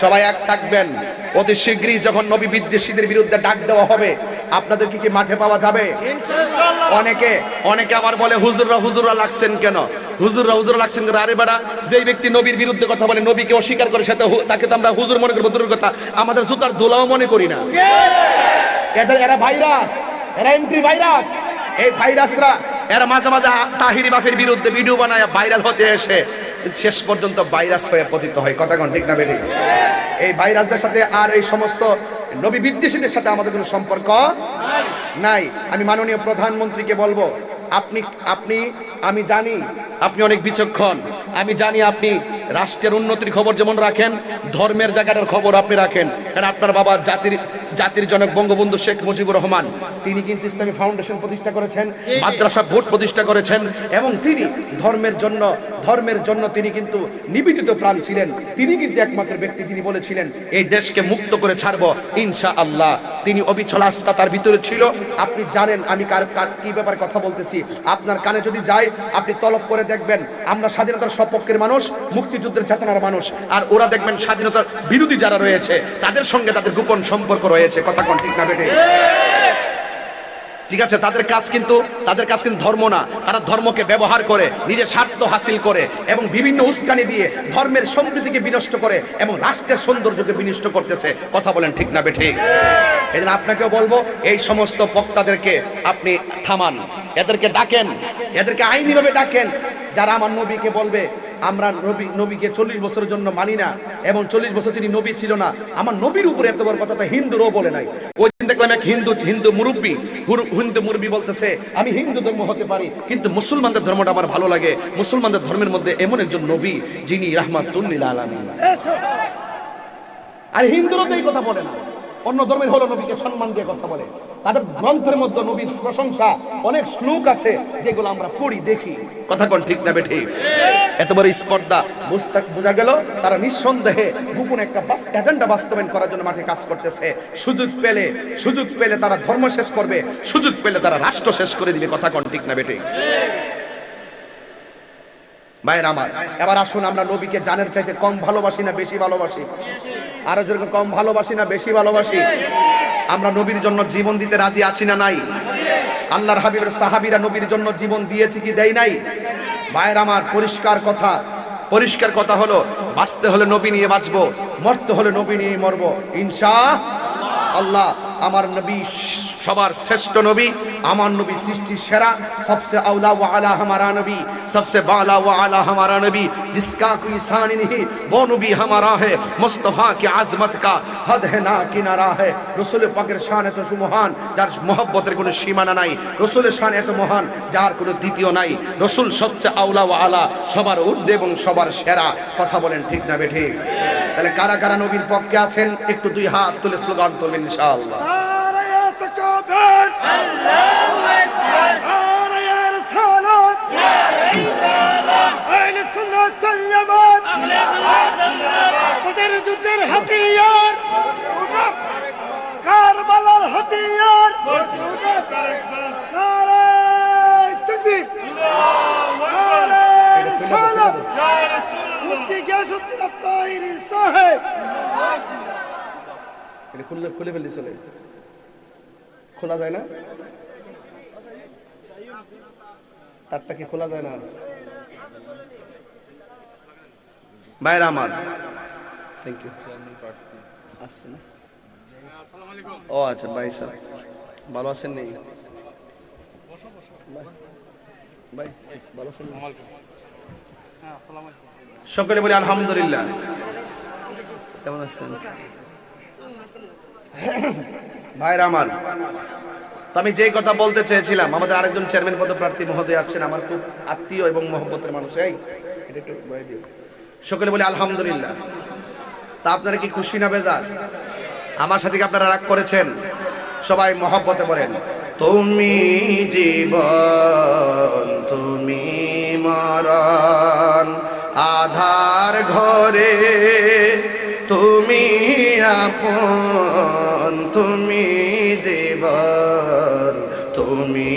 সবাই এক থাকবেন। অতি শীঘ্রই যখন নবী বিদ্বেষীদের বিরুদ্ধে ডাক দেওয়া হবে আপনাদেরকে কি মাঠে পাওয়া যাবে? অনেকে অনেকে আবার বলে হুজুররা হুজুররা লাগছেন কেন? হুজুররা হুজুররা লাগছেন কেন? আরে বেড়া যেই ব্যক্তি নবীর বিরুদ্ধে কথা বলে নবীকে অস্বীকার করে সেটা তাকে তো আমরা হুজুর মনে করব দূরের কথা। আমাদের জুতার দোলাও মনে করি না। এদের এরা ভাইরাস এরা এন্ট্রি ভাইরাস। এই ভাইরাসরা এরা মাঝে মাঝে তাহিরি বাফের বিরুদ্ধে ভিডিও বানায় ভাইরাল হতে এসে। শেষ পর্যন্ত ভাইরাস হয়ে পতিত হয়। কথা কোন ঠিক না বেরি এই ভাইরাসদের সাথে আর এই সমস্ত নবী বিদ্বেষীদের সাথে আমাদের কোনো সম্পর্ক নাই। আমি মাননীয় প্রধানমন্ত্রীকে বলব, আপনি আপনি, আমি জানি আপনি অনেক বিচক্ষণ। আমি জানি আপনি রাষ্ট্রের উন্নতির খবর যেমন রাখেন, ধর্মের জায়গাটার খবর আপনি রাখেন। কারণ আপনার বাবা জাতির জাতির জনক বঙ্গবন্ধু শেখ মুজিবুর রহমান, তিনি কিন্তু ইসলামী ফাউন্ডেশন প্রতিষ্ঠা করেছেন, মাদ্রাসা ভোট প্রতিষ্ঠা করেছেন, এবং তিনি ধর্মের জন্য ধর্মের জন্য তিনি কিন্তু নিবেদিত প্রাণ ছিলেন। তিনি কিন্তু একমাত্র ব্যক্তি, তিনি বলেছিলেন, এই দেশকে মুক্ত করে ছাড়বো ইনশা আল্লাহ তিনি অবিচল আস্থা তার ভিতরে ছিল। আপনি জানেন আমি কার কার কি ব্যাপারে কথা বলতেছি। আপনার কানে যদি যায়, আপনি তলব করে দেখবেন, আমরা স্বাধীনতার সপক্ষের মানুষ, মুক্তিযুদ্ধের চেতনার মানুষ। আর ওরা দেখবেন স্বাধীনতার বিরোধী যারা রয়েছে, তাদের সঙ্গে তাদের গোপন সম্পর্ক রয়েছে। কথা কোন ঠিক না, বেটে? ঠিক আছে, তাদের কাজ কিন্তু, তাদের কাজ কিন্তু ধর্ম না। তারা ধর্মকে ব্যবহার করে, নিজের স্বার্থ হাসিল করে এবং বিভিন্ন উস্কানি দিয়ে ধর্মের সমৃদ্ধিকে বিনষ্ট করে এবং রাষ্ট্রের সৌন্দর্যকে বিনষ্ট করতেছে। কথা বলেন ঠিক না বেঠিক? এই আপনাকেও বলব, এই সমস্ত বক্তাদেরকে আপনি থামান। এদেরকে ডাকেন। এদেরকে আইনিভাবে ডাকেন। যারা আমার নবীকে বলবে আমরা নবী নবীকে চল্লিশ বছরের জন্য মানি না এবং চল্লিশ বছর তিনি নবী ছিল না। আমার নবীর উপরে এত বড় কথা তো হিন্দুরও বলে নাই। ওই দিন দেখলাম এক হিন্দু হিন্দু মুরব্বী হিন্দু মুরব্বী বলতেছে আমি হিন্দু ধর্ম হতে পারি কিন্তু মুসলমানদের ধর্মটা আমার ভালো লাগে। মুসলমানদের ধর্মের মধ্যে এমন একজন নবী যিনি রাহমাতুল্লিল আলামিন। আর হিন্দুরও তো এই কথা বলে না। অন্য ধর্মের হলো নবীকে সম্মান দিয়ে কথা বলে। তাদের গ্রন্থের মধ্যে নবীর প্রশংসা অনেক শ্লোক আছে যেগুলো আমরা পড়ি দেখি। কথা কোন ঠিক না বেঠি? এত বড় স্পর্ধা। বুঝতে বোঝা গেল তারা নিঃসন্দেহে গোপন একটা বাস এজেন্ডা বাস্তবায়ন করার জন্য মাঠে কাজ করতেছে। সুযোগ পেলে সুযোগ পেলে তারা ধর্ম শেষ করবে। সুযোগ পেলে তারা রাষ্ট্র শেষ করে দিবে। কথা কোন ঠিক না বেঠিক ভাইয়ের আমার, এবার আসুন আমরা নবীকে জানের চাইতে কম ভালোবাসি না বেশি ভালোবাসি? আরও যেরকম কম ভালোবাসি না বেশি ভালোবাসি? আমরা নবীর জন্য জীবন দিতে রাজি আছি না নাই? আল্লাহর হাবিবের সাহাবীরা নবীর জন্য জীবন দিয়েছি কি দেয় নাই? ভাইয়ের আমার, পরিষ্কার কথা পরিষ্কার কথা হলো, বাঁচতে হলে নবী নিয়ে বাঁচবো, মরতে হলে নবী নিয়ে মরবো। ইনশা আল্লাহ, আমার নবী সবার শ্রেষ্ঠ নবী, আমার নবী সৃষ্টির সেরা, সবচেয়ে আউলা ও আলা হামারা নবী, সবচেয়ে বালা ও আলা হামারা নবী जिसका कोई सान नहीं वो नबी हमारा है मुस्तफ़ा की आजमत का না है না किनारा হে, রসুল পাকের শান এত সুমহান, যার মহব্বতের কোনো সীমানা নাই, রসুলের শান এত মহান, যার কোনো দ্বিতীয় নাই, রসুল সবচেয়ে আউলা ও আলা, সবার ঊর্ধ্বে এবং সবার সেরা, কথা বলেন ঠিক না বেঠিক তাহলে কারা কারা নবীর পক্ষে আছেন? একটু দুই হাত তুলে স্লোগান তুলবেন ইনশাআল্লাহ। الوطن الله أكبر. عار يا رسالة يا رسالة أهل السنة اليمن أهل السنة مدرج جد هتيار كربلاء الهتيار. نارا تكبير نارا رسالة يا رسول الله كنت جيش الدين الطاهري يعني صاحب كل كل اللي سليم খোলা যায় না? তারটা কি খোলা যায় না? বাইরে আমার। থ্যাংক ইউ আসছে না? ও আচ্ছা ভাই স্যার। ভালো আছেন নেই ভাই ভালো আছেন সকলে বলি আলহামদুলিল্লাহ। কেমন আছেন? ভাইরা আমার, তো আমি যেই কথা বলতে চেয়েছিলাম, আমাদের আরেকজন চেয়ারম্যান পদপ্রার্থী মহোদয় আসছেন, আমার খুব আত্মীয় এবং মহব্বতের মানুষ। এই, এটা একটু সকলে বলে, আলহামদুলিল্লাহ। তা আপনারা কি খুশি না বেজার? আমার সাথে আপনারা রাগ করেছেন? সবাই মহব্বতে বলেন, তুমি জীবন, তুমি মরণ, আধার ঘরে তুমি আপন জীবন তুমি জীবন তুমি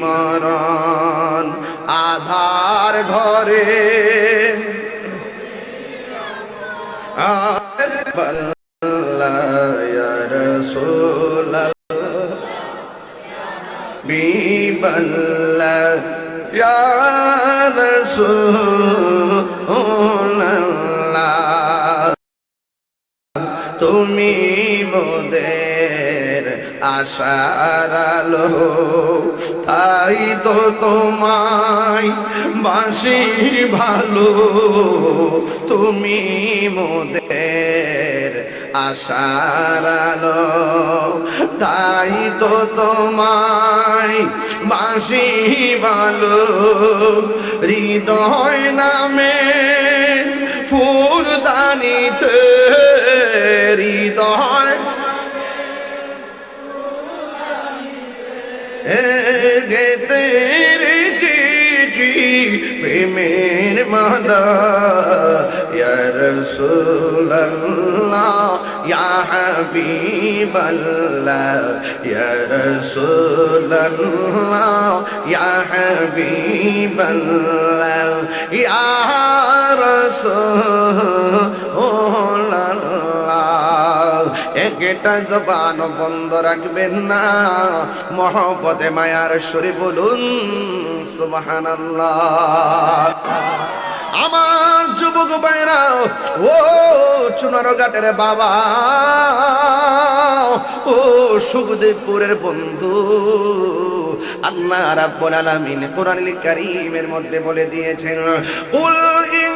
মরণ। আধার ঘরে রসুল বিবল রসুল। তুমি মোদের আশার আলো, তাই তো তোমায় বাসি ভালো। তুমি মোদের আশার আলো, তাই তো তোমায় বাসি ভালো। হৃদয় নামে ফুলদানিতে প্রেমের মালা রসুল্লাহ হাবিবাল্লাহ রসুল্লাহ হাবিবাল্লাহ রসুল্লাহ একটা জবান বন্ধ রাখবেন না। মহব্বতে, মায়ার সরে বলুন, সুবহানাল্লাহ। আমার যুবক ভাইরা, ও চুনারো ঘাটের বাবা, ও সুখদেবপুরের বন্ধু, আল্লাহ রাব্বুল আলামিন কোরআনুল কারীমের মধ্যে বলে দিয়েছেন, কুল ইন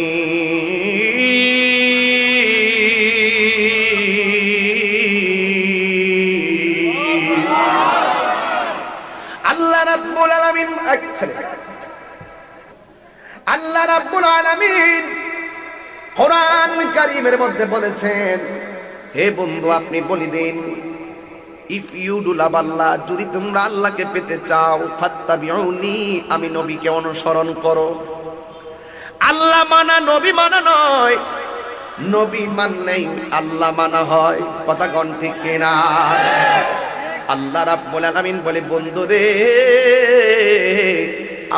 আল্লাহ রাব্বুল আলামিন কোরআন কারীমের মধ্যে বলেছেন, হে বন্ধু, আপনি বলি দিন ইফ ইউ ডু লাভ আল্লাহ, যদি তোমরা আল্লাহকে পেতে চাও, ফাত্তাবিউনি, আমি নবীকে অনুসরণ করো। আল্লাহ মানা নবী মানা নয়, নবী মানলেই আল্লাহ মানা হয়। কথা ঠিক কিনা? আল্লাহ রাব্বুল আলামিন বলে, বন্ধু রে,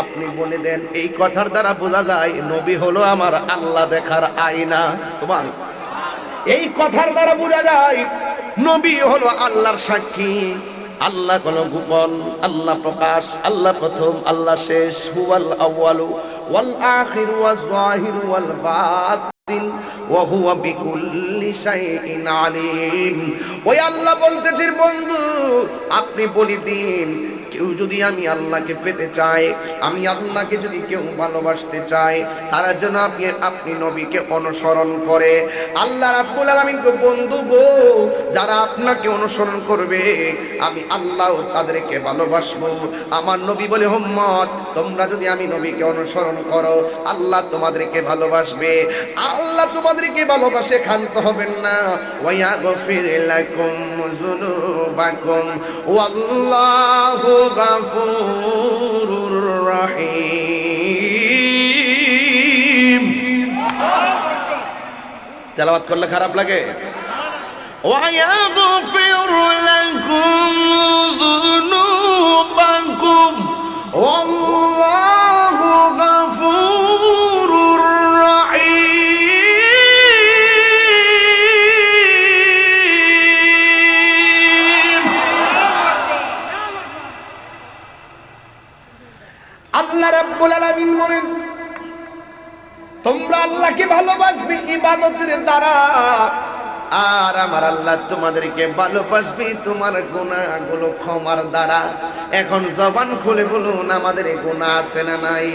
আপনি বলে দেন, এই কথার দ্বারা বোঝা যায় নবী হলো আমার আল্লাহ দেখার আয়না। সুবহান। এই কথার দ্বারা বোঝা যায় নবী হলো আল্লাহর সাক্ষী। আল্লাহ কোন গোপন, আল্লাহ প্রকাশ, আল্লাহ প্রথম, আল্লাহ শেষ, হুয়াল আউয়ালু, ওয়াল আখিরু ওয়াজ জাহিরু ওয়াল বাতিন ওয়া হুয়া বিকুল্লি শাইইন আলিম। ওই আল্লাহ বলতেছির বন্ধু আপনি বলি দিন কেউ যদি আমি আল্লাহকে পেতে চায় আমি আল্লাহকে যদি কেউ ভালোবাসতে চায় তারা যেন আপনি আপনি নবীকে অনুসরণ করে। আল্লাহ রাব্বুল আলামিনকে বন্ধু গো, যারা আপনাকে অনুসরণ করবে, আমি আল্লাহ তাদেরকে ভালোবাসবো। আমার নবী বলে হোম্মদ তোমরা যদি আমি নবীকে অনুসরণ করো, আল্লাহ তোমাদেরকে ভালোবাসবে। আল্লাহ তোমাদেরকে ভালোবাসে, ক্ষান্ত হবেন না। ওয়া গফির লাকুম যুনুবাকুম। ওয়াল্লাহু গাফুরুর রহিম তেলাওয়াত করলে খারাপ লাগে ويغفر لكم ذنوبكم والله বলেন, তোমরা আল্লাহকে ভালোবাসবে, ইবাদতের দ্বারা। আর আমার আল্লাহ তোমাদেরকে ভালোবাসবে, তোমার গুণাগুলো ক্ষমার দ্বারা। এখন জবান খুলে বলুন, আমাদের গুণা আছে না নাই?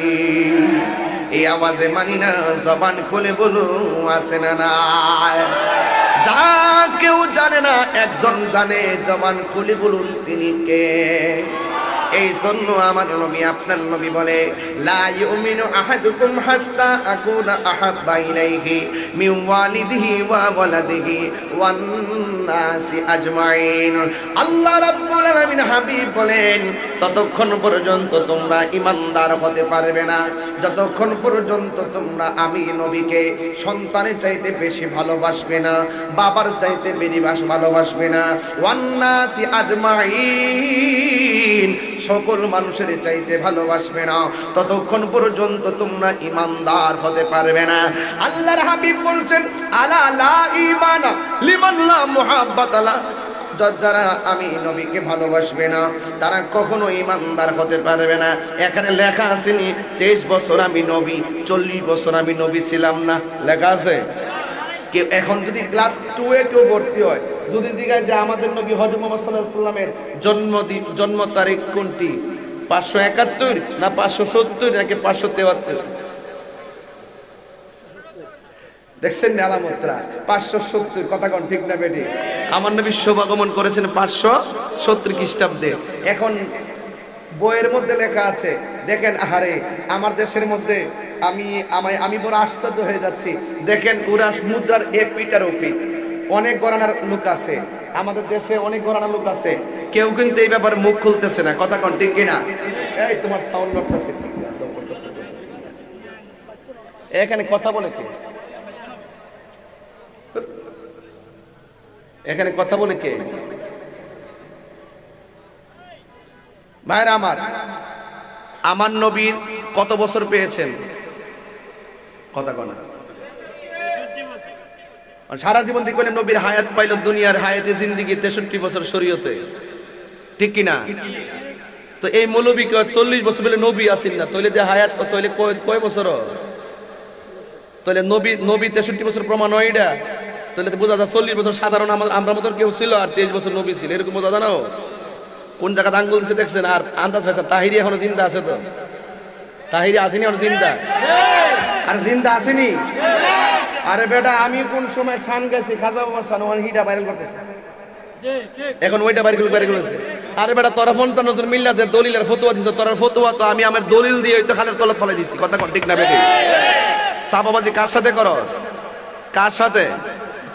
এই আওয়াজে মানি না, জবান খুলে বলুন, আছে না নাই? যা কেউ জানে না, একজন জানে, জবান খুলে বলুন তিনি কে? এই জন্য আমার নবী আপনার নবী বলে আজমাইন। হাবিব বলেন, ততক্ষণ পর্যন্ত তোমরা ইমানদার হতে পারবে না। যতক্ষণ পর্যন্ত তোমরা আমি নবীকে সন্তানের চাইতে বেশি ভালোবাসবে না, বাবার চাইতে বেরিবাস ভালোবাসবে না ওয়ান্নাসি আজমাইন। সকল মানুষের চাইতে ভালোবাসবে না। ততক্ষণ পর্যন্ত তোমরা ইমানদার হতে পারবে না। আল্লাহর হাবিব বলছেন, আলা ইমানা লিমান লা মুহাব্বাত লা। যা- যারা আমি নবীকে ভালোবাসবে না, তারা কখনো ইমানদার হতে পারবে না। এখানে লেখা আসেনি তেইশ বছর আমি নবী, চল্লিশ বছর আমি নবী ছিলাম না। লেখা আছে? কেউ এখন যদি ক্লাস টু এ কেউ ভর্তি হয় যদি জিজ্ঞাসা যে আমাদের নবী হজরত মোহাম্মদ আলাইহি সাল্লামের জন্মদিন, জন্ম তারিখ কোনটি? পাঁচশো একাত্তর না পাঁচশো সত্তর নাকি পাঁচশো তেহাত্তর? দেখছেন আলামতরা পাঁচশো সত্তর, কথা কোন ঠিক না বেটি আমার নবী শোভাগমন করেছেন পাঁচশো সত্তর খ্রিস্টাব্দে। এখন বইয়ের মধ্যে লেখা আছে, দেখেন, আহারে, আমার দেশের মধ্যে আমি আমি বড় আশ্চর্য হয়ে যাচ্ছি। দেখেন, উরাস মুদ্রার এক পিটার ওপি অনেক গণনার লোক আছে। আমাদের দেশে অনেক গণনার লোক আছে। কেউ কিন্তু এই ব্যাপারে মুখ খুলতেছে না। কথা কোন, ঠিক কিনা? এই তোমার সাউন্ড লটতেছে এখানে কথা বলে কে? এখানে কথা বলে কে? ভাইরা আমার আমার নবীর কত বছর পেয়েছেন? কথা কনা সারা জীবন করলে নবীর হায়াত পাইল দুনিয়ার হায়াতে জিন্দিগি তেষট্টি বছর শরীয়তে। ঠিক কিনা? তো এই মৌলবী চল্লিশ বছর বলে নবী আসেন না তৈলে যে হায়াত তৈলে কয়- কয় বছর তাহলে নবী নবী তেষট্টি বছর প্রমাণ হয় এটা? তাহলে তো বোঝা যায় চল্লিশ বছর সাধারণ আমার আমরা মতন কেউ ছিল আর তেইশ বছর নবী ছিল এরকম বোঝা জানো কোন জায়গাতে আঙ্গুল দিচ্ছে দেখছেন? আর আন্দাজ পাইছে তাহিরি এখনও জিন্দা আছে তো? তাহিরি আসেনি এখনও জিন্দা? আর জিন্দা আসেনি? আরে বেটা, আমি কোন সময় শান গেছি? খাজা বাবার শান, ওখানে হিটা ভাইরাল করতেছে। এখন ওইটা বাইরে বাইরে করেছে আরে বেটা, তোরা পঞ্চান্ন জন মিল্লা যে দলিলের ফতুয়া দিছ তোর ফতুয়া তো আমি আমার দলিল দিয়ে তো খালের তলা ফলে দিছি। কথা কোন, ঠিক না বেটি? সাবাবাজি কার সাথে করস? কার সাথে?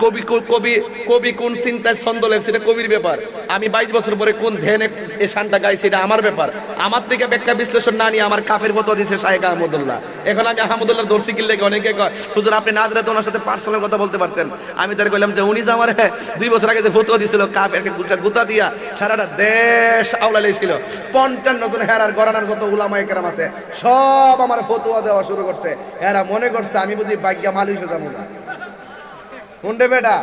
কবি কবি কবি কোন চিন্তায় ছন্দ লেখছে, এটা কবির ব্যাপার। আমি বাইশ বছর পরে কোন ধ্যানে এ শানটা গাইছি, এটা আমার ব্যাপার। আমার থেকে ব্যাখ্যা বিশ্লেষণ না নিয়ে আমার কাফের মতো দিচ্ছে শাহেক আহমদুল্লাহ। এখন আমি আহমদুল্লাহ দর্শি কিনলে অনেকে হুজুর, আপনি না দিলে তো ওনার সাথে পার্সোনাল কথা বলতে পারতেন। আমি তার কইলাম যে, উনি যে আমার দুই বছর আগে যে ফতুয়া দিছিল, কাফেরকে গুটা গুতা দিয়া সারাটা দেশ আওলা লেছিল পঞ্চান্ন নতুন হেরার গরানার যত উলামায়ে কেরাম আছে, সব আমার ফতুয়া দেওয়া শুরু করছে। হেরা মনে করছে, আমি বুঝি ভাগ্যা মালিশ যাব না। হুন্ডে বেটা।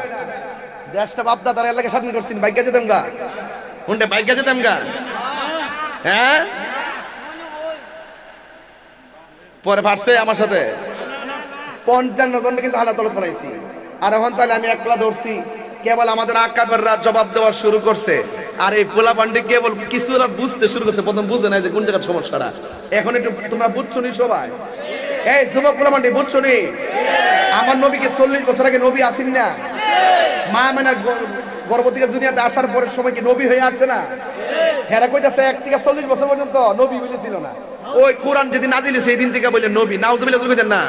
দেশটা বাপদা তার এলাকা স্বাধীন করছেন বাইকে যেতাম গা। হুন্ডে বাইকে যেতাম গা। হ্যাঁ? পরে ফাটছে আমার সাথে। পঞ্চান্ন জন কিন্তু হালা তলত ফলাইছি আর এখন তাহলে আমি একলা ধরছি। কেবল আমাদের আকাবেররা জবাব দেওয়া শুরু করছে। আর এই পোলা পান্ডে কেবল কিছু ওরা বুঝতে শুরু করছে। প্রথম বুঝে নাই যে কোন জায়গার সমস্যাটা। এখন একটু তোমরা বুঝছ নি সবাই? এই যুবক পোলা পান্ডে বুঝছ নি? আমার নবীকে চল্লিশ বছর আগে নবী আসেন না। মা মেনার গর্ভবতী দুনিয়াতে আসার পরের সময় কি নবী হয়ে আসছে না? হেরা কইতাছে, এক থেকে চল্লিশ বছর পর্যন্ত নবী বলেছিল না। ওই কোরআন যেদিন নাজিল সেই দিন থেকে বললেন নবী, নাউজুবিল্লাহ কইতেন না।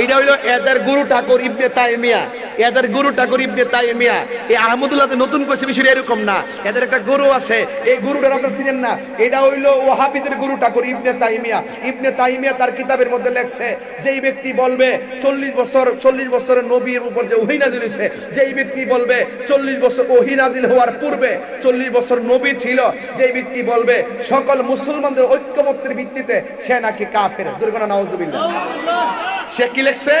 এইটা হইল এদের গুরু ঠাকুর ইবনে তাইমিয়া। এদের গুরু ঠাকুর ইবনে তাইমিয়া এই আহমদুল্লাহ যে নতুন কইছে বিষয় এরকম না। এদের একটা গুরু আছে, এই গুরুটার আপনারা চিনেন না? এটা হইল ওয়াহাবিদের গুরু ঠাকুর ইবনে তাইমিয়া ইবনে তাইমিয়া তার কিতাবের মধ্যে লেখছে, যেই ব্যক্তি বলবে, চল্লিশ বছর, চল্লিশ বছরের নবীর উপর যে ওহি নাজিল হয়েছে যেই ব্যক্তি বলবে, চল্লিশ বছর ওহি নাজিল হওয়ার পূর্বে চল্লিশ বছর নবী ছিল, যেই ব্যক্তি বলবে, সকল মুসলমানদের ঐক্যমত্যের ভিত্তিতে সে নাকি কাফের। জোরগোনা নওয়াজুবিল্লাহ সে কি লেখছে?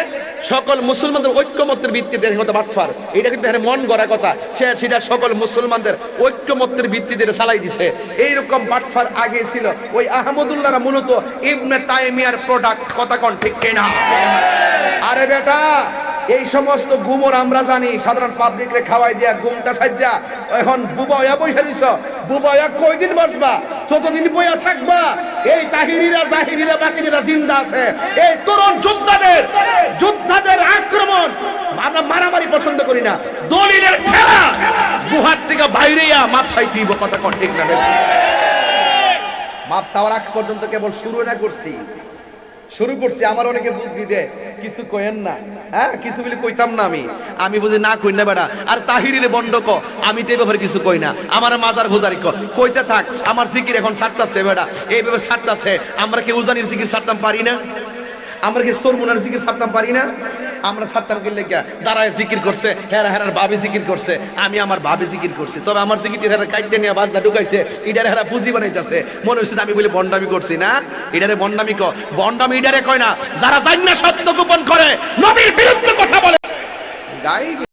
সকল মুসলমানদের ঐক্যমত্যের ভিত্তিতে বাটফার। এটা কিন্তু এখানে মন গড়া কথা। সে সেটা সকল মুসলমানদের ঐক্যমত্যের ভিত্তিতে চালাই দিছে। এইরকম বাটফার আগে ছিল। ওই আহমদুল্লাহরা মূলত ইবনে তাইমিয়ার প্রোডাক্ট কথা কন ঠিক কিনা? আরে বেটা এই সমস্ত গুমর আমরা জানি, সাধারণ পাবলিকরে খাওয়াই দিয়া গুমটা সাজ্জা এখন বুবাইয়া বৈশা দিছ, বুবাইয়া কয়দিন বসবা যতদিন বইয়া থাকবা, এই তাহিরিরা, জাহিরিরা বাকিরা জিন্দা আছে। এই তরুণ যোদ্ধাদের যোদ্ধাদের আক্রমণ আমরা মারামারি পছন্দ করি না। দলিলের খেলা। গুহার থেকে বাইরেয়া মাপ সাইতেইব কথা ঠিক না মাপ চাওয়ার আগ পর্যন্ত কেবল শুরু না করছি। শুরু করছি, আমার অনেকে বুদ্ধি দেয়, কিছু কইেন না। হ্যাঁ কিছু বলে কইতাম না আমি। আমি বুঝি না কই না বেড়া। আর তাহিরিলে বন্ড ক, আমি তো এই ব্যাপারে কিছু কই না। আমার মাজার ভোজারি ক কইতে থাক, আমার জিকির এখন সারতাছে বেড়া। এইভাবে সারতাছে, আমরা কি উজানির জিকির সারতাম পারি না? আমরা কি সরমুনার জিকির সারতাম পারি না? আমরা ছাড়তাম কি লেগে দাঁড়ায় জিকির করছে, হেরা হেরার ভাবি জিকির করছে, আমি আমার ভাবি জিকির করছি। তবে আমার জিকিরটি হেরা কাইটে নিয়ে বাজনা ঢুকাইছে, ইডারে হেরা পুঁজি বানাইতেছে। মনে হচ্ছে আমি বলে বন্ডামি করছি, না? ইডারে বন্ডামি ক বন্ডামি ইডারে কয় না, যারা জান্য সত্য গোপন করে, নবীর বিরুদ্ধে কথা বলে। গাই